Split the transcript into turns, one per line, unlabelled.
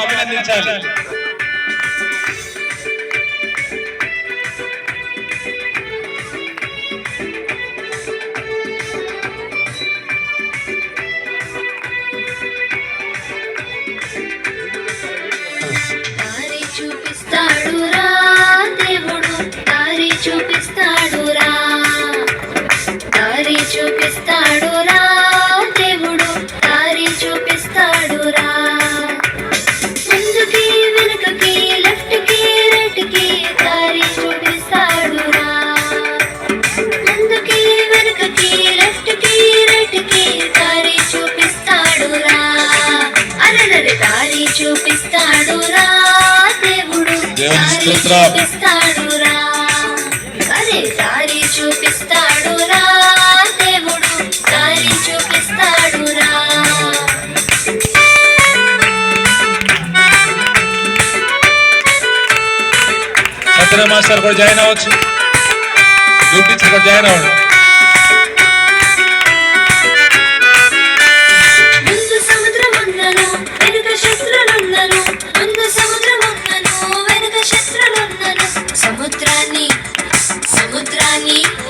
అభినందించాలి.
చూపిస్తాడు రా చూపిస్తాడు రా
దేవుని స్తోత్రం.
చూపిస్తాడు రా దేవుడు దారి చూపిస్తాడు రా
మాస్టర్ కూడా జాయిన్ అవ్వచ్చు. డ్యూటీ జాయిన్ అవ్వండి.
समुद्रानी समुद्रानी.